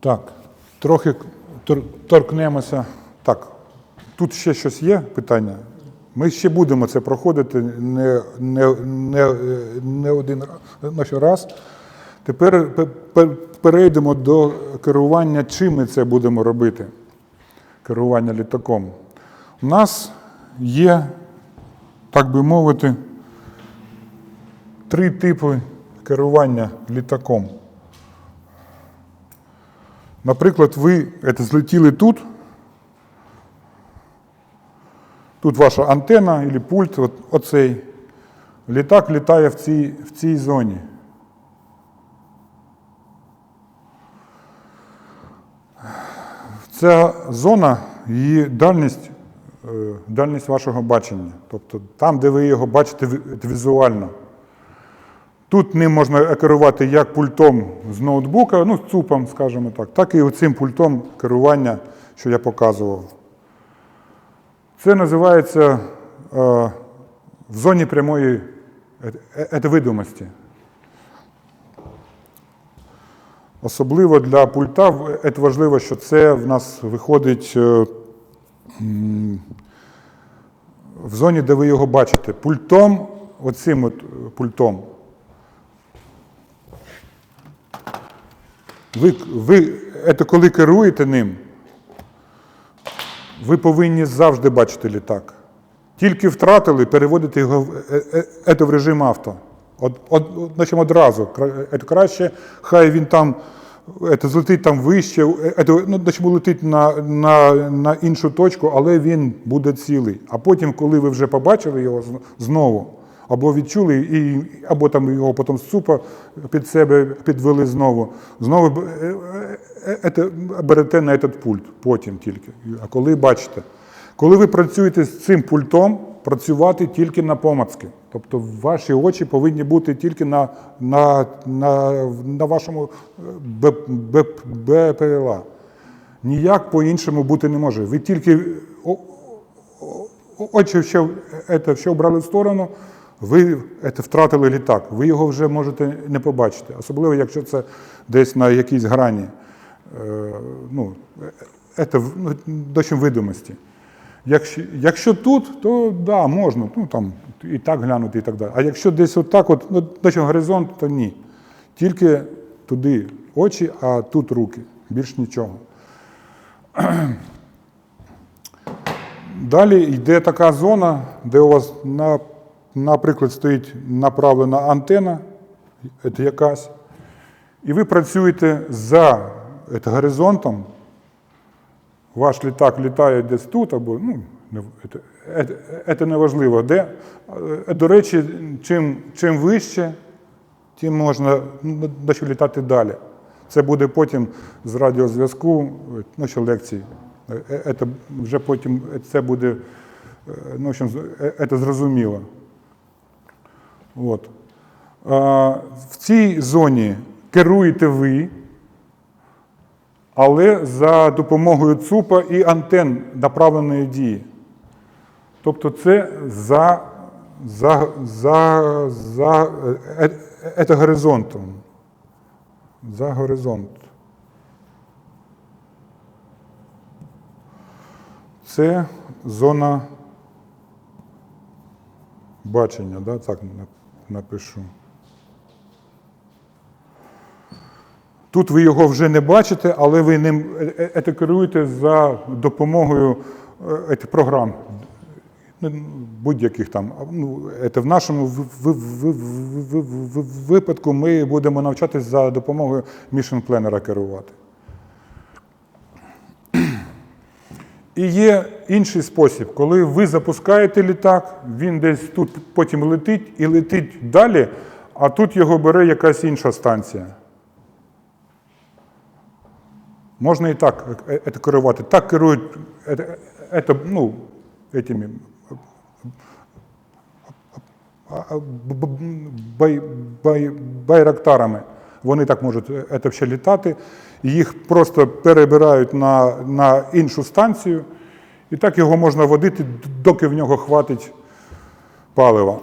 Так, трохи торкнемося. Так, тут ще щось є питання. Ми ще будемо це проходити не, не, не, не один раз. Тепер пе- пе- перейдемо до керування, чим ми це будемо робити. Керування літаком. У нас є, так би мовити, три типи керування літаком. Наприклад, ви це, злетіли тут. Тут ваша антенна або пульт, от, оцей. Літак літає в цій, в цій зоні. Ця зона, її дальність, дальність вашого бачення. Тобто там, де ви його бачите візуально. Тут ним можна керувати як пультом з ноутбука, ну, з цупом, скажімо так, так і цим пультом керування, що я показував. Це називається е, в зоні прямої е- е- видимості. Особливо для пульта е, важливо, що це в нас виходить е, в зоні, де ви його бачите. Пультом, оцим от е, пультом. Ви, ви це коли керуєте ним, ви повинні завжди бачити літак. Тільки втратили, переводите його в, е- е- в режим авто. От, от, одразу. Краще, хай він там е, злетить там вище, е, е, ну, значить, летить на, на, на іншу точку, але він буде цілий. А потім, коли ви вже побачили його знову, або відчули, і, або там його потім з цупа під себе підвели знову. Знову е, е, е, е, берете на этот пульт, потім тільки. А коли бачите, коли ви працюєте з цим пультом, працювати тільки на помацки. Тобто ваші очі повинні бути тільки на, на, на, на вашому е, БПЛА. Ніяк по-іншому бути не може. Ви тільки очі ще, це, все брали в сторону, ви це, втратили літак. Ви його вже можете не побачити. Особливо, якщо це десь на якійсь грані е, ну, е, це, ну, до чим видимості. Якщо, якщо тут, то да, можна, ну там і так глянути, і так далі. А якщо десь отак, от, ну, до горизонт, то ні. Тільки туди очі, а тут руки. Більш нічого. Далі йде така зона, де у вас, на, наприклад, стоїть направлена антена, якась, і ви працюєте за горизонтом. Ваш літак літає десь тут, або ну, це, це, це не важливо, де. Е, До речі, чим, чим вище, тим можна ну, літати далі. Це буде потім з радіозв'язку, ну, що лекції. Е, е, Це вже потім це буде е, ну, е, це зрозуміло. От. В цій зоні керуєте ви, але за допомогою ЦУПа і антен направленої дії. Тобто це за, за, за, за е, е, горизонтом. За горизонт. Це зона бачення, да? так напишу. Тут ви його вже не бачите, але ви ним е, е, е, керуєте за допомогою е, програм. Ну, Будь-яких там. Ну, в нашому випадку ми будемо навчатися за допомогою Mission Planner керувати. І є інший спосіб, коли ви запускаєте літак, він десь тут потім летить і летить далі, а тут його бере якась інша станція. Можна і так е, е, керувати. Так керують е, е, е, ну, этими бай, бай, байрактарами. Вони так можуть е, це ще літати. Їх просто перебирають на, на іншу станцію, і так його можна водити, доки в нього хватить палива.